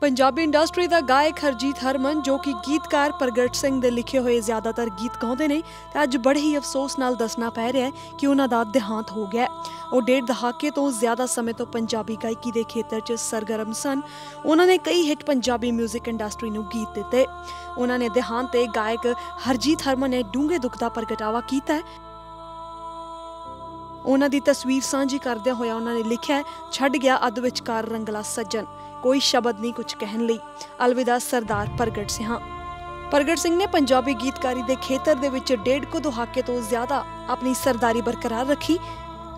Punjabi industry ਦਾ ਗਾਇਕ ਹਰਜੀਤ ਹਰਮਨ, ਜੋ ਕਿ ਗੀਤਕਾਰ ਪ੍ਰਗਟ ਸਿੰਘ ਦੇ ਲਿਖੇ ਹੋਏ ਜ਼ਿਆਦਾਤਰ ਗੀਤ ਗਾਉਂਦੇ ਨੇ, ਤੇ ਅੱਜ ਬੜੇ ਹੀ ਅਫਸੋਸ ਨਾਲ ਦੱਸਣਾ ਪੈ ਰਿਹਾ ਹੈ ਕਿ ਉਹਨਾਂ ਦਾ ਦੇਹਾਂਤ ਹੋ ਗਿਆ ਉਹ ਡੇਢ ਦਹਾਕੇ ਤੋਂ ਜ਼ਿਆਦਾ ਸਮੇਂ ਤੋਂ ਪੰਜਾਬੀ ਗਾਇਕੀ ਦੇ ਖੇਤਰ 'ਚ ਸਰਗਰਮ ਸਨ। ਉਹਨਾਂ ਨੇ ਕਈ ਹਿੱਟ ਪੰਜਾਬੀ 뮤직 ਇੰਡਸਟਰੀ ਨੂੰ ਗੀਤ ਦਿੱਤੇ। ਉਹਨਾਂ ਨੇ ਦੇਹਾਂਤ ਤੇ ਗਾਇਕ ਹਰਜੀਤ ਹਰਮਨ ਨੇ ਡੂੰਘੇ ਦੁੱਖ ਦਾ ਪ੍ਰਗਟਾਵਾ ਕੀਤਾ ਹੈ। ਉਹਨਾਂ ਦੀ ਤਸਵੀਰ ਸਾਂਝੀ ਕਰਦਿਆਂ ਹੋਇਆ ਉਹਨਾਂ ਨੇ ਲਿਖਿਆ ਛੱਡ ਗਿਆ ਅੱਧ ਵਿਚਕਾਰ ਰੰਗਲਾ ਸੱਜਣ। ਕੋਈ ਸ਼ਬਦ ਨਹੀਂ ਕੁਝ ਕਹਿਣ ਲਈ। ਅਲਵਿਦਾ ਸਰਦਾਰ ਪ੍ਰਗਟ ਸਿੰਘਾਂ ਪ੍ਰਗਟ ਸਿੰਘ ਨੇ ਪੰਜਾਬੀ ਗੀਤਕਾਰੀ ਦੇ ਖੇਤਰ ਦੇ ਵਿੱਚ ਡੇਢ ਕੁ ਦਹਾਕੇ ਤੋਂ ਜ਼ਿਆਦਾ ਆਪਣੀ ਸਰਦਾਰੀ ਬਰਕਰਾਰ ਰੱਖੀ।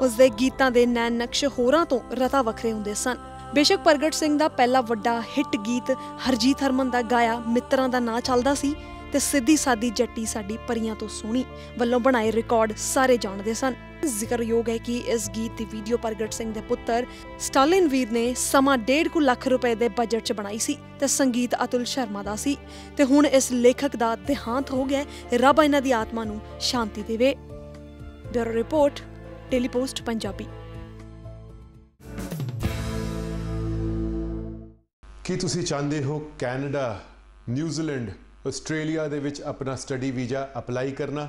ਉਸ ਦੇ ਗੀਤਾਂ ਦੇ ਨੈਣ ਨਕਸ਼ ਹੋਰਾਂ ਤੋਂ ਰਤਾ ਵੱਖਰੇ ਹੁੰਦੇ ਸਨ। ਬੇਸ਼ੱਕ ਪ੍ਰਗਟ ਸਿੰਘ ਦਾ ਪਹਿਲਾ ਵੱਡਾ ਹਿੱਟ ਗੀਤ ਹਰਜੀਤ ਹਰਮਨ ਦਾ ਗਾਇਆ ਮਿੱਤਰਾਂ ਦਾ ਨਾਂ ਚੱਲਦਾ ਸੀ ਤੇ ਸਿੱਧੀ ਸਾਦੀ ਜੱਟੀ ਸਾਡੀ ਪਰੀਆਂ ਤੋਂ ਸੋਹਣੀ ਵੱਲੋਂ ਬਣਾਏ ਰਿਕਾਰਡ ਸਾਰੇ ਜਾਣਦੇ ਸਨ। ਜ਼ਿਕਰਯੋਗ ਹੈ ਕਿ ਇਸ ਗੀਤ ਦੀ ਵੀਡੀਓ ਪ੍ਰਗਟ ਸਿੰਘ ਦੇ ਪੁੱਤਰ ਸਟਾਲਿਨ ਵੀਰ ਨੇ ਸਮਾਂ 1.5 ਲੱਖ ਰੁਪਏ ਦੇ ਬਜਟ 'ਚ ਬਣਾਈ ਸੀ ਤੇ ਸੰਗੀਤ ਅਤੁਲ ਸ਼ਰਮਾ ਦਾ ਸੀ ਤੇ ਹੁਣ ਇਸ ਲੇਖਕ ਦਾ ਦੇਹਾਂਤ ਹੋ ਗਿਆ ਰੱਬ ਇਹਨਾਂ ਦੀ ਆਤਮਾ ਨੂੰ ਸ਼ਾਂਤੀ ਦੇਵੇ। Bureau report, Daily Post, Punjabi. ਕੀ ਤੁਸੀਂ ਚਾਹੁੰਦੇ ਹੋ ਕੈਨੇਡਾ, ਨਿਊਜ਼ੀਲੈਂਡ, ਆਸਟ੍ਰੇਲੀਆ ਦੇ ਵਿੱਚ ਆਪਣਾ ਸਟੱਡੀ ਵੀਜ਼ਾ ਅਪਲਾਈ ਕਰਨਾ?